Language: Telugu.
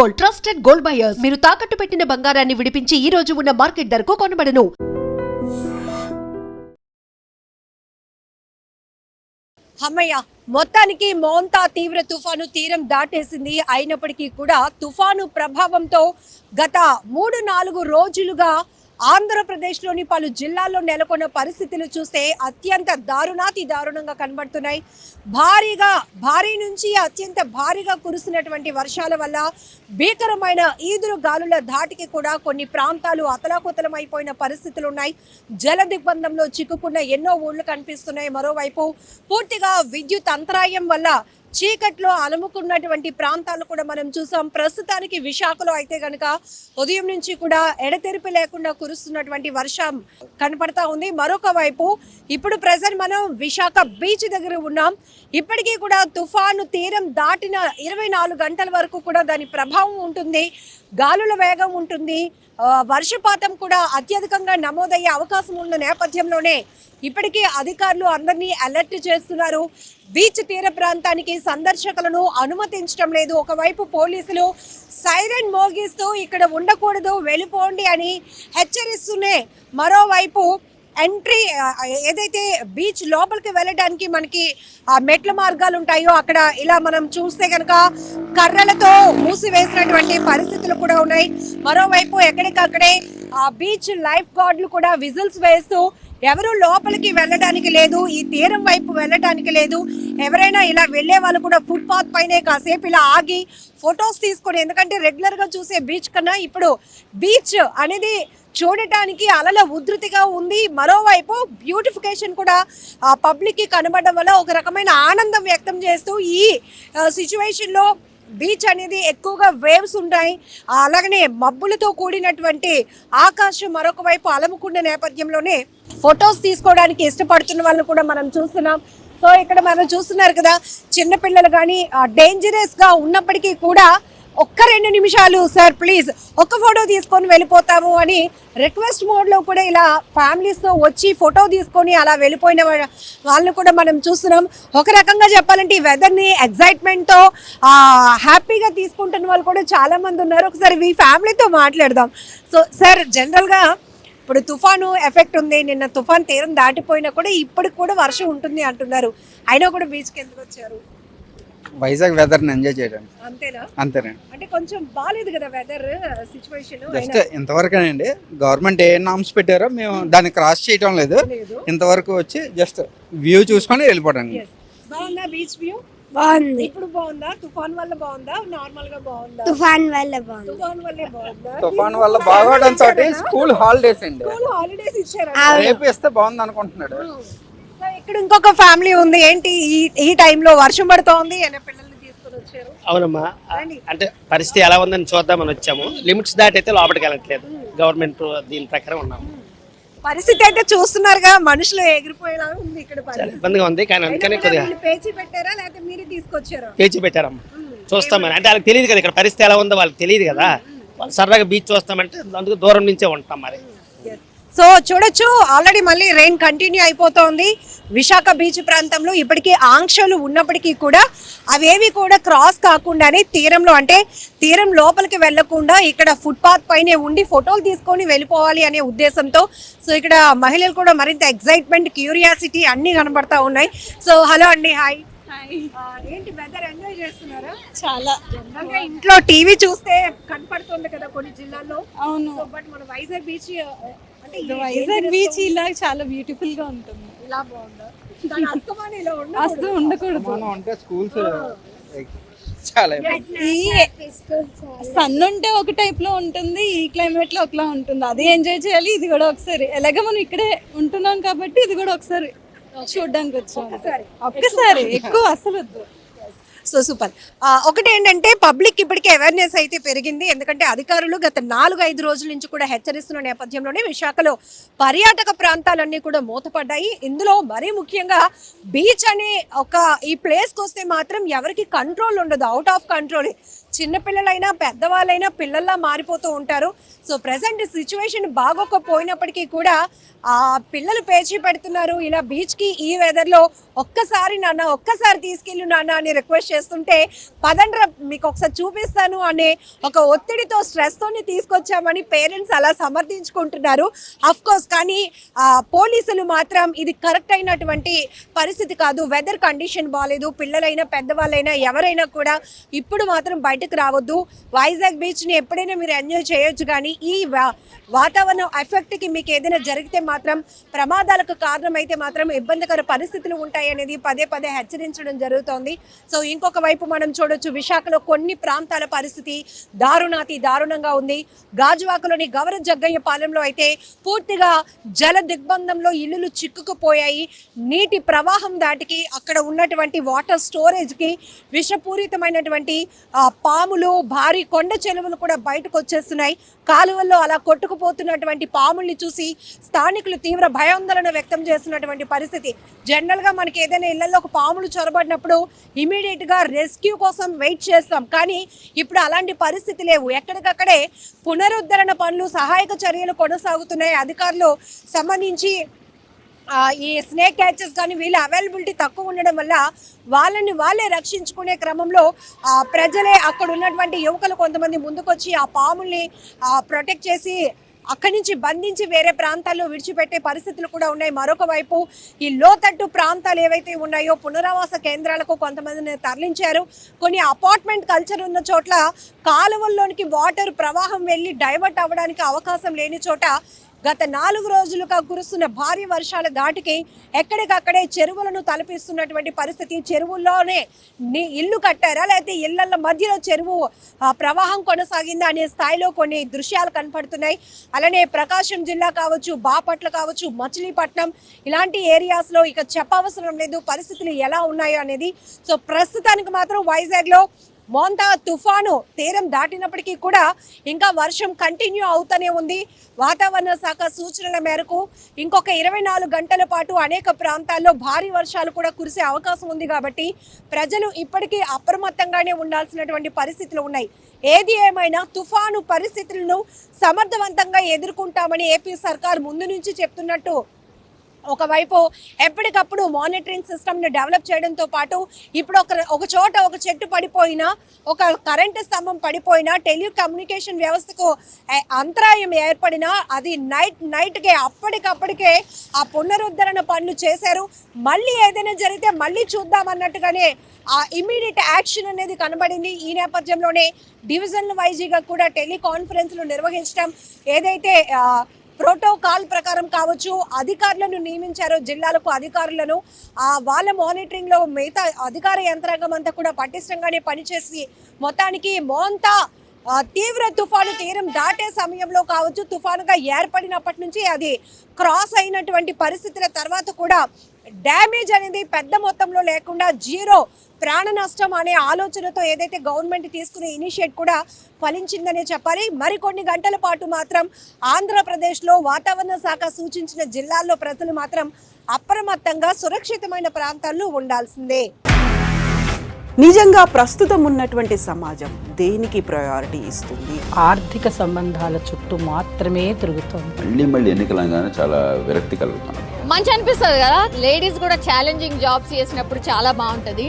Gold trusted gold buyers. మీరు తాకట్టు పెట్టిన బంగారాన్ని విడిపించి ఈ రోజు ఉన్న మార్కెట్ ధరకు కొనబడను. అమ్మయ్య మొత్తానికి మోంతా తీవ్ర తుఫాను తీరం దాటేసింది. అయినప్పటికీ కూడా తుఫాను ప్రభావంతో గత మూడు నాలుగు రోజులుగా ఆంధ్రప్రదేశ్లోని పలు జిల్లాల్లో నెలకొన్న పరిస్థితులు చూస్తే అత్యంత దారుణాతి దారుణంగా కనబడుతున్నాయి. భారీగా భారీ నుంచి అత్యంత భారీగా కురిసినటువంటి వర్షాల వల్ల భీకరమైన ఈదురు గాలుల ధాటికి కూడా కొన్ని ప్రాంతాలు అతలాకుతలమైపోయిన పరిస్థితులు ఉన్నాయి. జల దిగ్బంధంలో చిక్కుకున్న ఎన్నో ఊళ్ళు కనిపిస్తున్నాయి. మరోవైపు పూర్తిగా విద్యుత్ అంతరాయం వల్ల చీకట్లో అలుముకున్నటువంటి ప్రాంతాలు కూడా మనం చూసాం. ప్రస్తుతానికి విశాఖలో అయితే గనక ఉదయం నుంచి కూడా ఎడతెరిపి లేకుండా కురుస్తున్నటువంటి వర్షం కనపడతా ఉంది. మరొక వైపు ఇప్పుడు ప్రజెంట్ మనం విశాఖ బీచ్ దగ్గర ఉన్నాం. ఇప్పటికీ కూడా తుఫాను తీరం దాటిన ఇరవై నాలుగు గంటల వరకు కూడా దాని ప్రభావం ఉంటుంది. గాలుల వేగం ఉంటుంది. వర్షపాతం కూడా అత్యధికంగా నమోదయ్యే అవకాశం ఉన్న నేపథ్యంలోనే ఇప్పటికే అధికారులు అందరినీ అలర్ట్ చేస్తున్నారు. బీచ్ తీర ప్రాంతానికి సందర్శకులను అనుమతించడం లేదు. ఒకవైపు పోలీసులు సైరన్ మోగిస్తూ ఇక్కడ ఉండకూడదు వెళ్ళిపోండి అని హెచ్చరిస్తూనే మరోవైపు ఎంట్రీ ఏదైతే బీచ్ లోపలికి వెళ్ళడానికి మనకి ఆ మెట్ల మార్గాలు ఉంటాయో అక్కడ ఇలా మనం చూస్తే కనుక కర్రలతో మూసివేసినటువంటి పరిస్థితులు కూడా ఉన్నాయి. మరోవైపు ఎక్కడికక్కడే ఆ బీచ్ లైఫ్ గార్డులు కూడా విజిల్స్ వేస్తూ ఎవరు లోపలికి వెళ్ళడానికి లేదు ఈ తీరం వైపు వెళ్ళడానికి లేదు. ఎవరైనా ఇలా వెళ్ళే వాళ్ళు కూడా ఫుట్పాత్ పైనే కాసేపు ఇలా ఆగి ఫొటోస్ తీసుకొని ఎందుకంటే రెగ్యులర్గా చూసే బీచ్ కన్నా ఇప్పుడు బీచ్ అనేది చూడటానికి అలల ఉధృతిగా ఉంది. మరోవైపు బ్యూటిఫికేషన్ కూడా ఆ పబ్లిక్కి కనబడడం వల్ల ఒక రకమైన ఆనందం వ్యక్తం చేస్తూ ఈ సిచ్యువేషన్లో బీచ్ అనేది ఎక్కువగా వేవ్స్ ఉంటాయి. అలాగనే మబ్బులతో కూడినటువంటి ఆకాశం మరొక వైపు అలముకున్న నేపథ్యంలోనే ఫొటోస్ తీసుకోవడానికి ఇష్టపడుతున్న వాళ్ళని కూడా మనం చూస్తున్నాం. సో ఇక్కడ మనం చూస్తున్నారు కదా చిన్నపిల్లలు కానీ డేంజరస్గా ఉన్నప్పటికీ కూడా ఒక్క రెండు నిమిషాలు సార్ ప్లీజ్. ఒక్క ఫోటో తీసుకొని వెళ్ళిపోతాము అని రిక్వెస్ట్ మోడ్లో కూడా ఇలా ఫ్యామిలీస్తో వచ్చి ఫోటో తీసుకొని అలా వెళ్ళిపోయిన వాళ్ళని కూడా మనం చూస్తున్నాం. ఒక రకంగా చెప్పాలంటే ఈ వెదర్ని ఎగ్జైట్మెంట్తో హ్యాపీగా తీసుకుంటున్న వాళ్ళు కూడా చాలామంది ఉన్నారు. ఒకసారి మీ ఫ్యామిలీతో మాట్లాడదాం. సో సార్ జనరల్గా ఇప్పుడు తుఫాను ఎఫెక్ట్ ఉంది. నిన్న తుఫాన్ తీరం దాటిపోయినా కూడా ఇప్పటికి కూడా వర్షం ఉంటుంది అంటున్నారు. అయినా కూడా బీచ్కి ఎందుకు వచ్చారు? వైజాగ్ వెదర్ని ఎంజాయ్ చేయడానికి అంతేనా? అంతేనండి. అంటే కొంచెం బాగాలేదు కదా వెదర్ సిచ్యువేషన్ జస్ట్ ఇంతవరకేనండి గవర్నమెంట్ ఏ నామ్స్ పెట్టారో మేము దాన్ని క్రాస్ చేయటం లేదు. ఇంతవరకు వచ్చి జస్ట్ వ్యూ చూసుకొని వెళ్ళిపోవడానికి. బాగుందా బీచ్ వ్యూ బాగుంది. ఇప్పుడు బాగుందా? తుఫాన్ వల్ల బాగుందా? నార్మల్గా బాగుందా? తుఫాన్ వల్ల బాగుంది. తుఫాన్ వల్లే బాగుందా? తుఫాన్ వల్ల బాగోవడం తోటి స్కూల్ హాలిడేస్ అండి. స్కూల్ హాలిడేస్ ఇచ్చారా. రేపు ఇస్తే బాగుంది అనుకుంటున్నాడు సో ఇక్కడ ఇంకొక ఫ్యామిలీ ఉంది. ఏంటి ఈ ఈ టైంలో వర్షం పడుతోంది అనే పిల్లల్ని తీసుకొని వచ్చారు. అవునమ్మా. అంటే పరిస్థితి ఎలా ఉందని చూద్దామని వచ్చాము. లిమిట్స్ దాటైతే లోపలికి వెళ్ళట్లేదు. గవర్నమెంట్ దీని ప్రకారం ఉన్నాము. పరిస్థితి అయితే చూస్తున్నారుగా మనుషులు ఎగిరిపోయేలా ఉంది ఇక్కడ చాలా ఇబ్బందిగా ఉంది కానీ అందుకనే కొద్దిగా పేచి పెట్టారా లేకపోతే మీరే తీసుకొచ్చారా? పేచి పెట్టారమ్మా. చూస్తామని. అంటే వాళ్ళకి తెలియదు కదా ఇక్కడ పరిస్థితి ఎలా ఉందో వాళ్ళకి తెలియదు కదా. వాళ్ళు సరదాగా బీచ్ చూస్తామంటే అందుకు దూరం నుంచే ఉంటాం మరి. సో చూడొచ్చు ఆల్రెడీ మళ్ళీ రెయిన్ కంటిన్యూ అయిపోతోంది. విశాఖ బీచ్ ప్రాంతంలో ఇప్పటికీ ఆంక్షలు ఉన్నప్పటికీ కూడా అవేవి కూడా క్రాస్ కాకుండానే తీరంలో అంటే తీరం లోపలికి వెళ్ళకుండా ఇక్కడ ఫుట్పాత్ పైనే ఉండి ఫోటోలు తీసుకొని వెళ్ళిపోవాలి అనే ఉద్దేశంతో సో ఇక్కడ మహిళలు కూడా మరింత ఎగ్జైట్మెంట్ క్యూరియాసిటీ అన్నీ కనబడతా ఉన్నాయి. సో హలో అండి హాయ్ ఏంటి వెదర్ ఎంజాయ్ చేస్తున్నారా? చాలా. జనరల్గా ఇంట్లో టీవీ చూస్తే కనపడుతుంది కదా కొన్ని జిల్లాల్లో. అవును. సో బట్ మన వైజాగ్ బీచ్ అంటే వైజాగ్ బీచ్? ఇలా చాలా బ్యూటిఫుల్గా ఉంటుంది. ఇలా బాగుందా? ఇలా ఉండకూడదు. అంటే స్కూల్స్ చాలా ఈ సన్ ఉంటే ఒక టైప్లో ఉంటుంది ఈ క్లైమేట్లో ఒకలా ఉంటుంది. అది ఎంజాయ్ చేయాలి ఇది కూడా ఒకసారి. ఎలాగ మనం ఇక్కడే ఉంటున్నాం కాబట్టి ఇది కూడా ఒకసారి. చూడడానికి వచ్చాం ఒక్కసారి. ఎక్కువ. అసలు వద్దు. So super. ఒకటి ఏంటంటే పబ్లిక్ ఇప్పటికే అవేర్నెస్ అయితే పెరిగింది. ఎందుకంటే అధికారులు గత నాలుగు ఐదు రోజుల నుంచి కూడా హెచ్చరిస్తున్న నేపథ్యంలోనే విశాఖలో పర్యాటక ప్రాంతాలన్నీ కూడా మూతపడ్డాయి. ఇందులో మరీ ముఖ్యంగా బీచ్ అనే ఒక ఈ ప్లేస్కి వస్తే మాత్రం ఎవరికి కంట్రోల్ ఉండదు. అవుట్ ఆఫ్ కంట్రోల్ చిన్నపిల్లలైనా పెద్దవాళ్ళైనా పిల్లల్లా మారిపోతూ ఉంటారు. సో ప్రజెంట్ సిచ్యువేషన్ బాగోకపోయినప్పటికీ కూడా ఆ పిల్లలు పేచి పెడుతున్నారు. ఇలా బీచ్కి ఈ వెదర్లో ఒక్కసారి నాన్న ఒక్కసారి తీసుకెళ్ళు నాన్న అని రిక్వెస్ట్ చేస్తుంటే పదండ్ర మీకు ఒకసారి చూపిస్తాను అనే ఒక ఒత్తిడితో స్ట్రెస్ తోని తీసుకొచ్చామని పేరెంట్స్ అలా సమర్థించుకుంటున్నారు. అఫ్ కోర్స్ కానీ పోలీసులు మాత్రం ఇది కరెక్ట్ అయినటువంటి పరిస్థితి కాదు. వెదర్ కండిషన్ బాగాలేదు పిల్లలైనా పెద్దవాళ్ళైనా ఎవరైనా కూడా ఇప్పుడు మాత్రం బయట బయటకు రావద్దు. వైజాగ్ బీచ్ని ఎప్పుడైనా మీరు ఎంజాయ్ చేయొచ్చు కానీ ఈ వాతావరణం ఎఫెక్ట్కి మీకు ఏదైనా జరిగితే మాత్రం ప్రమాదాలకు కారణమైతే మాత్రం ఇబ్బందికర పరిస్థితులు ఉంటాయి అనేది పదే పదే హెచ్చరించడం జరుగుతోంది. సో ఇంకొక వైపు మనం చూడొచ్చు విశాఖలో కొన్ని ప్రాంతాల పరిస్థితి దారుణాతి దారుణంగా ఉంది. గాజువాకలోని గౌర జగ్గయ్య పాలెంలో అయితే పూర్తిగా జల దిగ్బంధంలో ఇల్లులు చిక్కుకుపోయాయి. నీటి ప్రవాహం దాటికి అక్కడ ఉన్నటువంటి వాటర్ స్టోరేజ్కి విషపూరితమైనటువంటి పా పాములు భారీ కొండ చెలువలు కూడా బయటకు వచ్చేస్తున్నాయి. కాలువల్లో అలా కొట్టుకుపోతున్నటువంటి పాముల్ని చూసి స్థానికులు తీవ్ర భయాందోళన వ్యక్తం చేస్తున్నటువంటి పరిస్థితి. జనరల్గా మనకి ఏదైనా ఇళ్ళలో పాములు చొరబడినప్పుడు ఇమీడియట్గా రెస్క్యూ కోసం వెయిట్ చేస్తాం. కానీ ఇప్పుడు అలాంటి పరిస్థితి లేవు. ఎక్కడికక్కడే పునరుద్ధరణ పనులు సహాయక చర్యలు కొనసాగుతున్నాయి. అధికారులు సంబంధించి ఈ స్నేక్ క్యాచెస్ కానీ వీళ్ళ అవైలబిలిటీ తక్కువ ఉండడం వల్ల వాళ్ళని వాళ్ళే రక్షించుకునే క్రమంలో ప్రజలే అక్కడ ఉన్నటువంటి యువకులు కొంతమంది ముందుకొచ్చి ఆ పాముల్ని ప్రొటెక్ట్ చేసి అక్కడి నుంచి బంధించి వేరే ప్రాంతాల్లో విడిచిపెట్టే పరిస్థితులు కూడా ఉన్నాయి. మరొక వైపు ఈ లోతట్టు ప్రాంతాలు ఏవైతే ఉన్నాయో పునరావాస కేంద్రాలకు కొంతమందిని తరలించారు. కొన్ని అపార్ట్మెంట్ కల్చర్ ఉన్న చోట్ల కాలువల్లోనికి వాటర్ ప్రవాహం వెళ్ళి డైవర్ట్ అవ్వడానికి అవకాశం లేని చోట గత నాలుగు రోజులుగా కురుస్తున్న భారీ వర్షాల ధాటికి ఎక్కడికక్కడే చెరువులను తలపిస్తున్నటువంటి పరిస్థితి. చెరువుల్లోనే ఇల్లు కట్టారా? లేకపోతే ఇళ్ళ మధ్యలో చెరువు ప్రవాహం కొనసాగిందా అనే స్థాయిలో కొన్ని దృశ్యాలు కనపడుతున్నాయి. అలానే ప్రకాశం జిల్లా కావచ్చు బాపట్ల కావచ్చు మచిలీపట్నం ఇలాంటి ఏరియాస్లో ఇక చెప్పవసరం లేదు. పరిస్థితులు ఎలా ఉన్నాయో అనేది సో ప్రస్తుతానికి మాత్రం వైజాగ్లో మోంతా తుఫాను తీరం దాటినప్పటికీ కూడా ఇంకా వర్షం కంటిన్యూ అవుతూనే ఉంది. వాతావరణ శాఖ సూచనల మేరకు ఇంకొక ఇరవై నాలుగు గంటల పాటు అనేక ప్రాంతాల్లో భారీ వర్షాలు కూడా కురిసే అవకాశం ఉంది కాబట్టి ప్రజలు ఇప్పటికీ అప్రమత్తంగానే ఉండాల్సినటువంటి పరిస్థితులు ఉన్నాయి. ఏది ఏమైనా తుఫాను పరిస్థితులను సమర్థవంతంగా ఎదుర్కొంటామని ఏపీ సర్కార్ ముందు నుంచి చెప్తున్నట్టు ఒకవైపు ఎప్పటికప్పుడు మానిటరింగ్ సిస్టమ్ని డెవలప్ చేయడంతో పాటు ఇప్పుడు ఒక ఒక చోట ఒక చెట్టు పడిపోయినా ఒక కరెంటు స్తంభం పడిపోయినా టెలికమ్యూనికేషన్ వ్యవస్థకు అంతరాయం ఏర్పడినా అది నైట్ నైట్కే అప్పటికప్పటికే ఆ పునరుద్ధరణ పనులు చేశారు. మళ్ళీ ఏదైనా జరిగితే మళ్ళీ చూద్దాం అన్నట్టుగానే ఆ ఇమీడియట్ యాక్షన్ అనేది కనబడింది. ఈ నేపథ్యంలోనే డివిజన్ వైజీగా కూడా టెలికాన్ఫరెన్స్లు నిర్వహించడం ఏదైతే ప్రోటోకాల్ ప్రకారం కావచ్చు అధికారులను నియమించారు జిల్లాలకు అధికారులను వాళ్ళ మానిటరింగ్లో మిగతా అధికార యంత్రాంగం అంతా కూడా పటిష్టంగానే పనిచేసి మొత్తానికి మోంతా తీవ్ర తుఫాను తీరం దాటే సమయంలో కావచ్చు తుఫానుగా ఏర్పడినప్పటి నుంచి అది క్రాస్ అయినటువంటి పరిస్థితుల తర్వాత కూడా డ్యామేజ్ అనేది పెద్ద మొత్తంలో లేకుండా జీరో ప్రాణ నష్టం అనే ఆలోచనతో ఏదైతే గవర్నమెంట్ తీసుకునే ఇనిషియేట్ కూడా ఫలించిందనే చెప్పాలి. మరికొన్ని గంటల పాటు మాత్రం ఆంధ్రప్రదేశ్లో వాతావరణ శాఖ సూచించిన జిల్లాల్లో ప్రజలు మాత్రం అప్రమత్తంగా సురక్షితమైన ప్రాంతాల్లో ఉండాల్సిందే. నిజంగా ప్రస్తుతం ఉన్నటువంటి సమాజం దేనికి ప్రయారిటీ ఇస్తుంది? ఆర్థిక సంబంధాల చుట్టూ మాత్రమే తిరుగుతోంది. మళ్ళీ మళ్ళీ ఎన్నికలంగానే చాలా విరక్తి కలుగుతున్నాం మంచి అనిపిస్తుంది కదా? లేడీస్ కూడా ఛాలెంజింగ్ జాబ్స్ చేసినప్పుడు చాలా బాగుంటది.